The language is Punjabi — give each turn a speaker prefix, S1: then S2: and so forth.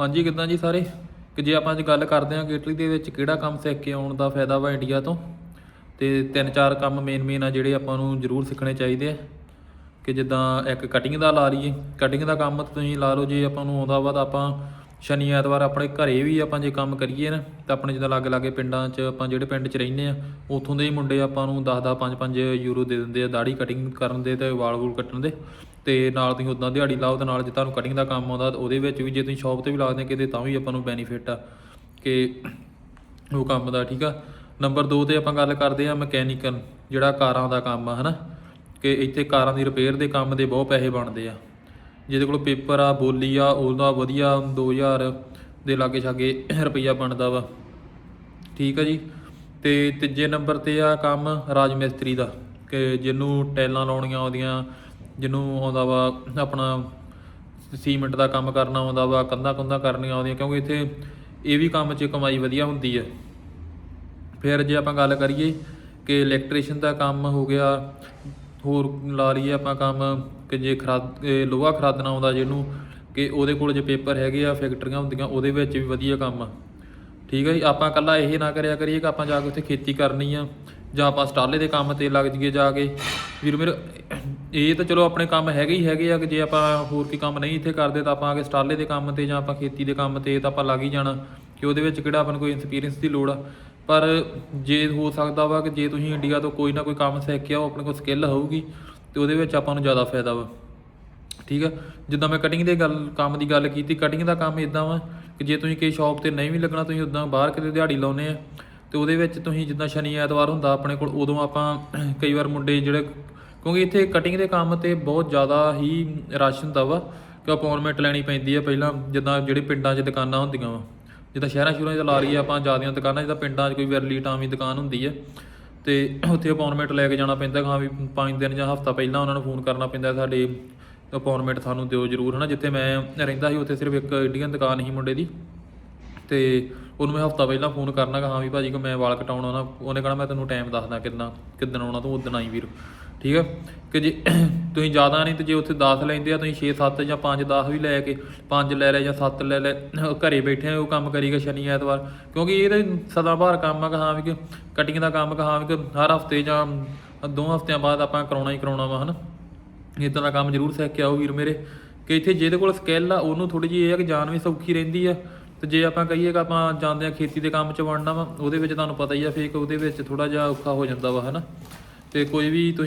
S1: ਹਾਂਜੀ, ਕਿੱਦਾਂ ਜੀ ਸਾਰੇ? ਕਿ ਜੇ ਆਪਾਂ ਅੱਜ ਗੱਲ ਕਰਦੇ ਹਾਂ ਕਿ ਇਟਲੀ ਦੇ ਵਿੱਚ ਕਿਹੜਾ ਕੰਮ ਸਿੱਖ ਕੇ ਆਉਣ ਦਾ ਫਾਇਦਾ ਵਾ ਇੰਡੀਆ ਤੋਂ, ਤੇ ਤਿੰਨ ਚਾਰ ਕੰਮ ਮੇਨ ਮੇਨ ਆ ਜਿਹੜੇ ਆਪਾਂ ਨੂੰ ਜ਼ਰੂਰ ਸਿੱਖਣੇ ਚਾਹੀਦੇ ਆ। ਕਿ ਜਿੱਦਾਂ ਇੱਕ ਕਟਿੰਗ ਦਾ ਲਾ ਲਈਏ। ਕਟਿੰਗ ਦਾ ਕੰਮ ਤੁਸੀਂ ਲਾ ਲਓ, ਜੇ ਆਪਾਂ ਨੂੰ ਆਉਂਦਾ ਵਾ ਤਾਂ ਆਪਾਂ ਸ਼ਨੀ ਐਤਵਾਰ ਆਪਣੇ ਘਰੇ ਵੀ ਆਪਾਂ ਜੇ ਕੰਮ ਕਰੀਏ ਨਾ, ਤਾਂ ਆਪਣੇ ਜਿੱਦਾਂ ਲਾਗੇ ਲਾਗੇ ਪਿੰਡਾਂ 'ਚ ਆਪਾਂ ਜਿਹੜੇ ਪਿੰਡ 'ਚ ਰਹਿੰਦੇ ਆ, ਉੱਥੋਂ ਦੇ ਹੀ ਮੁੰਡੇ ਆਪਾਂ ਨੂੰ 10 10 5 5 ਯੂਰੋ ਦੇ ਦਿੰਦੇ ਆ ਦਾੜੀ ਕਟਿੰਗ ਕਰਨ ਦੇ ਤੇ ਵਾਲ ਵੂਲ ਕੱਟਣ ਦੇ। ਤੇ ਨਾਲ ਤੁਸੀਂ ਉਦਾਂ ਦਿਹਾੜੀ ਲਾਓ ਤੇ ਨਾਲ ਜੇ ਤੁਹਾਨੂੰ ਕਟਿੰਗ ਦਾ ਕੰਮ ਆਉਂਦਾ ਤਾਂ ਉਹਦੇ ਵਿੱਚ ਵੀ ਜੇ ਤੁਸੀਂ ਸ਼ਾਪ ਤੇ ਵੀ ਲਾਦੇ ਕਿਤੇ ਤਾਂ ਵੀ ਆਪਾਂ ਨੂੰ ਬੈਨੀਫਿਟ ਆ ਕਿ ਉਹ ਕੰਮ ਦਾ, ਠੀਕ ਆ? ਨੰਬਰ 2 ਤੇ ਆਪਾਂ ਗੱਲ ਕਰਦੇ ਆ ਮਕੈਨੀਕਲ ਜਿਹੜਾ ਕਾਰਾਂ ਦਾ ਕੰਮ ਆ, ਹਨਾ? ਕਿ ਇੱਥੇ ਕਾਰਾਂ ਦੀ ਰਿਪੇਅਰ ਦੇ ਕੰਮ ਦੇ ਬਹੁਤ ਪੈਸੇ ਬਣਦੇ ਆ। ਜਿਹਦੇ ਕੋਲ ਪੇਪਰ ਆ, ਬੋਲੀ ਆ, ਉਹਦਾ ਵਧੀਆ 2000 ਦੇ ਲਾਗੇ ਛਾਗੇ ਰੁਪਈਆ ਬਣਦਾ ਵਾ। ਠੀਕ ਆ ਜੀ? ਤੇ ਤੀਜੇ ਨੰਬਰ ਤੇ ਆ ਕੰਮ ਰਾਜ ਮਿਸਤਰੀ ਦਾ, ਕਿ ਜਿਹਨੂੰ ਟੈਲਾਂ ਲਾਉਣੀਆਂ ਆਉਂਦੀਆਂ ਜਿਹਨੂੰ ਆਉਂਦਾ ਵਾ ਆਪਣਾ ਸੀਮੈਂਟ ਦਾ ਕੰਮ ਕਰਨਾ ਆਉਂਦਾ ਵਾ, ਕੰਧਾਂ ਕੁੰਧਾਂ ਕਰਨੀਆਂ ਆਉਂਦੀਆਂ, ਕਿਉਂਕਿ ਇੱਥੇ ਇਹ ਵੀ ਕੰਮ 'ਚ ਕਮਾਈ ਵਧੀਆ ਹੁੰਦੀ ਹੈ ਫਿਰ ਜੇ ਆਪਾਂ ਗੱਲ ਕਰੀਏ ਕਿ ਇਲੈਕਟ੍ਰੀਸ਼ੀਅਨ ਦਾ ਕੰਮ ਹੋ ਗਿਆ, ਹੋਰ ਲਾ ਲਈਏ ਆਪਾਂ ਕੰਮ ਕਿ ਜੇ ਖਰਾਦ ਲੋਹਾ ਖਰਾਦਣਾ ਆਉਂਦਾ ਜਿਹਨੂੰ, ਕਿ ਉਹਦੇ ਕੋਲ ਜੇ ਪੇਪਰ ਹੈਗੇ ਆ, ਫੈਕਟਰੀਆਂ ਹੁੰਦੀਆਂ, ਉਹਦੇ ਵਿੱਚ ਵੀ ਵਧੀਆ ਕੰਮ ਆ। ਠੀਕ ਹੈ ਜੀ? ਆਪਾਂ ਕੱਲਾ ਇਹ ਨਾ ਕਰਿਆ ਕਰੀਏ ਕਿ ਆਪਾਂ ਜਾ ਕੇ ਉੱਥੇ ਖੇਤੀ ਕਰਨੀ ਆ, ਜਾਂ ਆਪਾਂ ਸਟਾਲੇ ਦੇ ਕੰਮ ਤੇ ਲੱਗ ਜਾਈਏ ਜਾ ਕੇ। ਵੀਰ ਮੇਰੇ ਇਹ ਤਾਂ ਚਲੋ ਆਪਣੇ ਕੰਮ ਹੈਗੇ ਹੀ ਹੈਗੇ ਆ ਕਿ ਜੇ ਆਪਾਂ ਹੋਰ ਕੀ ਕੰਮ ਨਹੀਂ ਇੱਥੇ ਕਰਦੇ ਤਾਂ ਆਪਾਂ ਆ ਕੇ ਸਟਾਲੇ ਦੇ ਕੰਮ ਤੇ ਜਾਂ ਆਪਾਂ ਖੇਤੀ ਦੇ ਕੰਮ ਤੇ ਤਾਂ ਆਪਾਂ ਲੱਗ ਹੀ ਜਾਣਾ ਕਿ ਉਹਦੇ ਵਿੱਚ ਕਿਹੜਾ ਆਪਾਂ ਨੂੰ ਕੋਈ ਐਕਸਪੀਰੀਅੰਸ ਦੀ ਲੋੜ ਆ। ਪਰ ਜੇ ਹੋ ਸਕਦਾ ਵਾ ਕਿ ਜੇ ਤੁਸੀਂ ਇੰਡੀਆ ਤੋਂ ਕੋਈ ਨਾ ਕੋਈ ਕੰਮ ਸਿੱਖ ਕੇ ਆਓ ਆਪਣੇ ਕੋਲ ਸਕਿੱਲ ਹੋਊਗੀ, ਤੇ ਉਹਦੇ ਵਿੱਚ ਆਪਾਂ ਨੂੰ ਜ਼ਿਆਦਾ ਫਾਇਦਾ ਵਾ। ਠੀਕ ਆ? ਜਿੱਦਾਂ ਮੈਂ ਕਟਿੰਗ ਦੇ ਗੱਲ, ਕੰਮ ਦੀ ਗੱਲ ਕੀਤੀ ਕਟਿੰਗ ਦਾ ਕੰਮ ਇਦਾਂ ਵਾ ਕਿ ਜੇ ਤੁਸੀਂ ਕਿਸੇ ਸ਼ਾਪ ਤੇ ਨਹੀਂ ਵੀ ਲੱਗਣਾ, ਤੁਸੀਂ ਉਦਾਂ ਬਾਹਰ ਕਿਤੇ ਦਿਹਾੜੀ ਲਾਉਨੇ ਆ, ਤੇ ਉਹਦੇ ਵਿੱਚ ਤੁਸੀਂ ਜਿੱਦਾਂ ਸ਼ਨੀ ਐਤਵਾਰ ਹੁੰਦਾ ਆਪਣੇ ਕੋਲ, ਉਦੋਂ ਆਪਾਂ ਕਈ ਵਾਰ ਮੁੰਡੇ ਜਿਹੜੇ ਕਿਉਂਕਿ ਇੱਥੇ ਕਟਿੰਗ ਦੇ ਕੰਮ ਤੇ ਬਹੁਤ ਜ਼ਿਆਦਾ ਹੀ ਰਸ਼ ਹੁੰਦਾ ਵਾ ਕਿ ਅਪਾਇੰਟਮੈਂਟ ਲੈਣੀ ਪੈਂਦੀ ਆ ਪਹਿਲਾਂ, ਜਿੱਦਾਂ ਜਿਹੜੇ ਪਿੰਡਾਂ 'ਚ ਦੁਕਾਨਾਂ ਹੁੰਦੀਆਂ ਵਾ। ਜਿੱਦਾਂ ਸ਼ਹਿਰਾਂ ਸ਼ੁਰਾਂ 'ਚ ਲਾ ਲਈਏ ਆਪਾਂ ਜ਼ਿਆਦੀਆਂ ਦੁਕਾਨਾਂ, ਜਿੱਦਾਂ ਪਿੰਡਾਂ 'ਚ ਕੋਈ ਵਿਰਲੀ ਟਾਵੀਂ ਦੁਕਾਨ ਹੁੰਦੀ ਹੈ ਤੇ ਉੱਥੇ ਅਪਾਇੰਟਮੈਂਟ ਲੈ ਕੇ ਜਾਣਾ ਪੈਂਦਾ ਹਾਂ ਵੀ 5 ਦਿਨ ਜਾਂ ਹਫਤਾ ਪਹਿਲਾਂ ਉਹਨਾਂ ਨੂੰ ਫੋਨ ਕਰਨਾ ਪੈਂਦਾ ਸਾਡੇ ਅਪਾਇੰਟਮੈਂਟ ਸਾਨੂੰ ਦਿਓ ਜਰੂਰ, ਹਨਾ? ਜਿੱਥੇ ਮੈਂ ਰਹਿੰਦਾ ਸੀ, ਉੱਥੇ ਸਿਰਫ ਇੱਕ ਇੰਡੀਅਨ ਦੁਕਾਨ ਸੀ ਮੁੰਡੇ ਦੀ। ਤੇ ਉਹਨੂੰ ਮੈਂ ਹਫਤਾ ਪਹਿਲਾਂ ਫੋਨ ਕਰਨਾ ਕਿ ਹਾਂ ਵੀ ਭਾਜੀ ਕਿ ਮੈਂ ਵਾਲ ਕਟਾਉਣਾ ਨਾ ਉਹਨੇ ਕਹਣਾ, ਮੈਂ ਤੈਨੂੰ ਟਾਈਮ ਦੱਸਦਾ ਕਿੰਨਾ ਕਿੱਦਣ ਆਉਣਾ ਤੂੰ ਉਦਣ ਆਈ ਵੀਰ। ਠੀਕ ਹੈ ਕਿ ਜੇ ਤੁਸੀਂ ਜ਼ਿਆਦਾ ਨਹੀਂ ਤੇ ਜੇ ਉੱਥੇ 10 ਲੈਂਦੇ ਆ, ਤੁਸੀਂ 6 7 ਜਾਂ 5 10 ਵੀ ਲੈ ਕੇ 5 ਲੈ ਲੈ ਜਾਂ 7 ਲੈ ਲੈ ਘਰੇ ਬੈਠੇ ਆ, ਉਹ ਕੰਮ ਕਰੀਗਾ ਸ਼ਨੀ ਐਤਵਾਰ। ਕਿਉਂਕਿ ਇਹ ਤਾਂ ਸਦਾ ਬਾਹਰ ਕੰਮ ਆ ਕਿ ਹਾਂ ਵੀ ਕਿ ਕਟਿੰਗ ਦਾ ਕੰਮ ਕਿ ਹਾਂ ਵੀ ਕਿ ਹਰ ਹਫ਼ਤੇ ਜਾਂ ਦੋ ਹਫਤਿਆਂ ਬਾਅਦ ਆਪਾਂ ਕਰਾਉਣਾ ਹੀ ਕਰਾਉਣਾ ਵਾ, ਹਨਾ? ਇਦਾਂ ਦਾ ਕੰਮ ਜ਼ਰੂਰ ਸਿੱਖ ਕੇ ਆਓ ਵੀਰ ਮੇਰੇ। ਕਿ ਇੱਥੇ ਜਿਹਦੇ ਕੋਲ ਸਕਿੱਲ ਆ, ਉਹਨੂੰ ਥੋੜੀ ਜਿਹੀ ਇਹ ਆ ਕਿ ਜਾਨ ਵੀ ਸੌਖੀ ਰਹਿੰਦੀ ਆ। ਤੇ ਜੇ ਆਪਾਂ ਕਹੀਏ ਕਿ ਆਪਾਂ ਜਾਂਦੇ ਆ ਖੇਤੀ ਦੇ ਕੰਮ 'ਚ ਵੜਨਾ ਵਾ, ਉਹਦੇ ਵਿੱਚ ਤੁਹਾਨੂੰ ਪਤਾ ਹੀ ਆ ਫੇਕ ਉਹਦੇ ਵਿੱਚ ਥੋੜਾ ਜਿਹਾ ਔਖਾ ਹੋ ਜਾਂਦਾ ਵਾ, ਹਨਾ? ਤੇ ਕੋਈ ਵੀ ਤੁਸੀਂ